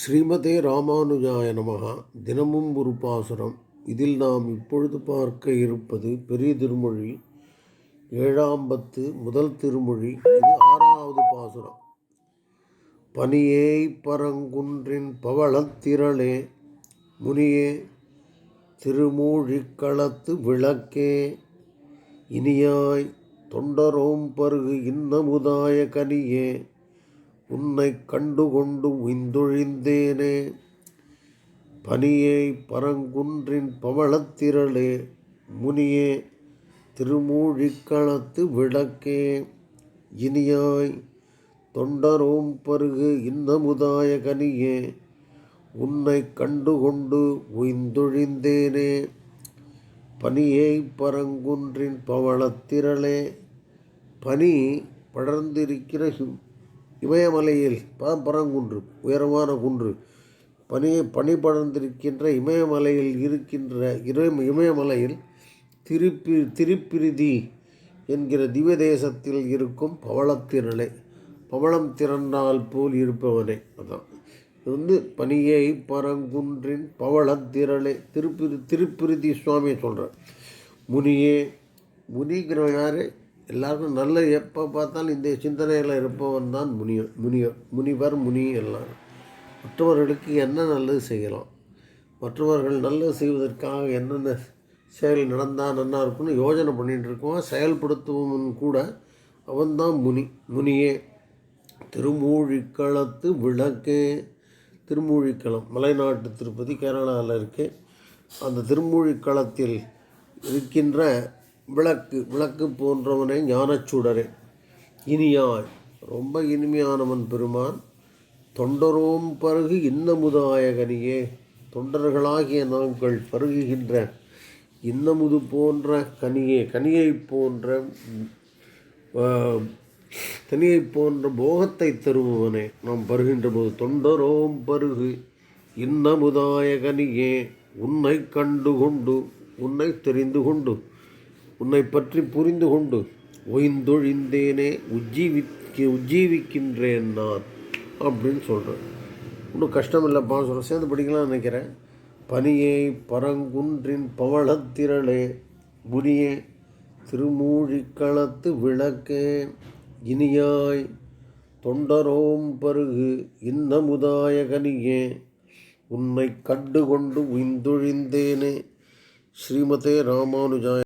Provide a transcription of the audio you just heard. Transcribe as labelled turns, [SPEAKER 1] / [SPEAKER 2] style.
[SPEAKER 1] ஸ்ரீமதே ராமானுஜாய நமகா தினமும் ஒரு பாசுரம். இதில் நாம் இப்பொழுது பார்க்க இருப்பது பெரிய திருமொழி ஏழாம் பத்து முதல் திருமொழி. இது ஆறாவது பாசுரம். பனியேய் பரங்குன்றின் பவளத்திரளே முனியே திருமூழிக்களத்து விளக்கே. இனியாய் தொண்டரோம் பருகு இன்னமுதாய கனியே. உன்னை கண்டுகொண்டு உய்ந்தொழிந்தேனே. பனியை பரங்குன்றின் பவளத்திரளே முனியே திருமூழிக்களத்து விளக்கே. இனியாய் தொண்டரோம் பருகு இன்னமுதாய கனியே உன்னை கண்டுகொண்டு உய்ந்தொழிந்தேனே. பனியை பரங்குன்றின் பவளத்திரளே பனி படர்ந்திருக்கிற இமயமலையில் ப- பரங்குன்று உயரமான குன்று பனி பனி படர்ந்திருக்கின்ற இமயமலையில் இருக்கின்ற இரு இமயமலையில் திருப்பி திருப்பிரிதி என்கிற திவ்ய தேசத்தில் இருக்கும் பவளத்திரளை பவளம் திரண்டால் போல் இருப்பவனே. அதான். இது வந்து பனியை பரங்குன்றின் பவளத்திரளை திருப்பிரு திருப்பிரிதி சுவாமி சொல்கிறார் முனியே முனிங்கிறவன் யார்? எல்லாருக்கும் நல்ல எப்போ பார்த்தாலும் இந்த சிந்தனையில் இருப்பவன் தான் முனியோ முனிய முனிவர் முனி எல்லாம் மற்றவர்களுக்கு என்ன நல்லது செய்யலாம்? மற்றவர்கள் நல்லது செய்வதற்காக என்னென்ன செயல் நடந்தால் நல்லா இருக்கும்னு யோசனை பண்ணிகிட்டு இருக்கோம் செயல்படுத்துவன் கூட அவன்தான் முனி முனியே. திருமூழிக்களத்து விளக்கே திருமூழிக்களம் மலைநாட்டு திருப்பதி கேரளாவில் இருக்குது அந்த திருமூழிக்களத்தில் இருக்கின்ற விளக்கு விளக்கு போன்றவனே ஞானச்சுடரே. இனியாய் ரொம்ப இனிமையானவன் பெருமான் தொண்டரோம் பருகு இன்னமுதாயகனியே. தொண்டர்களாகிய நாங்கள் பருகுகின்ற இன்னமுது போன்ற கனியே கனியை போன்ற கனியை போன்ற போகத்தை தருபவனே. நாம் பருகின்ற போது தொண்டரோம் பருகு இன்னமுதாயகனியே. உன்னை கண்டு கொண்டு உன்னை தெரிந்து கொண்டு உன்னை பற்றி புரிந்து கொண்டு ஒய்ந்தொழிந்தேனே உஜ்ஜீவிக்க உஜ்ஜீவிக்கின்றேன் நான் அப்படின்னு சொல்கிறேன் ஒன்றும் கஷ்டம் இல்லைப்பா சொல்கிறேன் சேர்ந்து படிக்கலாம்னு நினைக்கிறேன். பனியை பரங்குன்றின் பவளத்திரளே முனியே திருமூழிக்களத்து விளக்கே இனியாய் தொண்டரோம் பருகு இன்னமுதாய கனியே உன்னை கண்டு கொண்டு உய்ந்தொழிந்தேனே ஸ்ரீமதே ராமானுஜாய